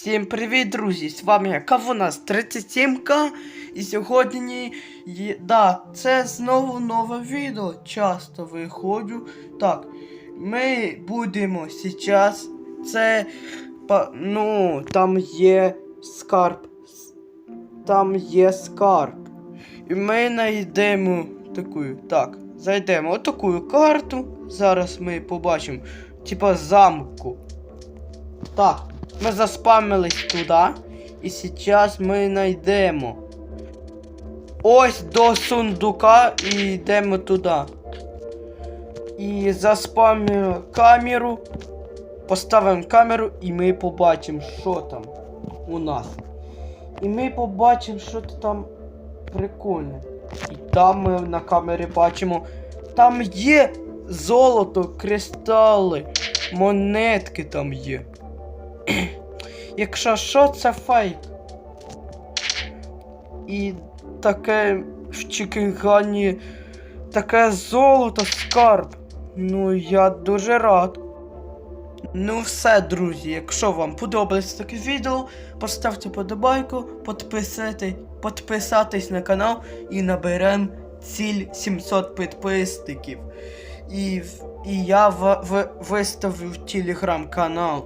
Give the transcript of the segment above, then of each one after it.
Всім привіт, друзі! З вами Кавунас 37К. І сьогодні є... да, це знову нове відео. Часто виходжу. Так, ми будемо зараз. Це. Ну, там є скарб. Там є скарб. І ми знайдемо таку. Так, зайдемо отаку карту. Зараз ми побачимо. Типа замку. Так, ми заспамились туди. І зараз ми знайдемо. Ось до сундука і йдемо туди. І заспамимо камеру. Поставимо камеру і ми побачимо, що там у нас. І ми побачимо, що там прикольне. І там ми на камері бачимо. Там є золото, кристали, монетки там є. Якщо що, це фейк. І таке в Чикигані таке золото скарб. Ну, я дуже рад. Ну все, друзі, якщо вам подобається таке відео, поставте подобайку, підписати, підписатись на канал і наберемо ціль 700 підписників. І, і я в, в, виставлю телеграм-канал.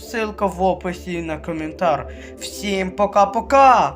Ссылка в описі на коментар. Всім пока-пока!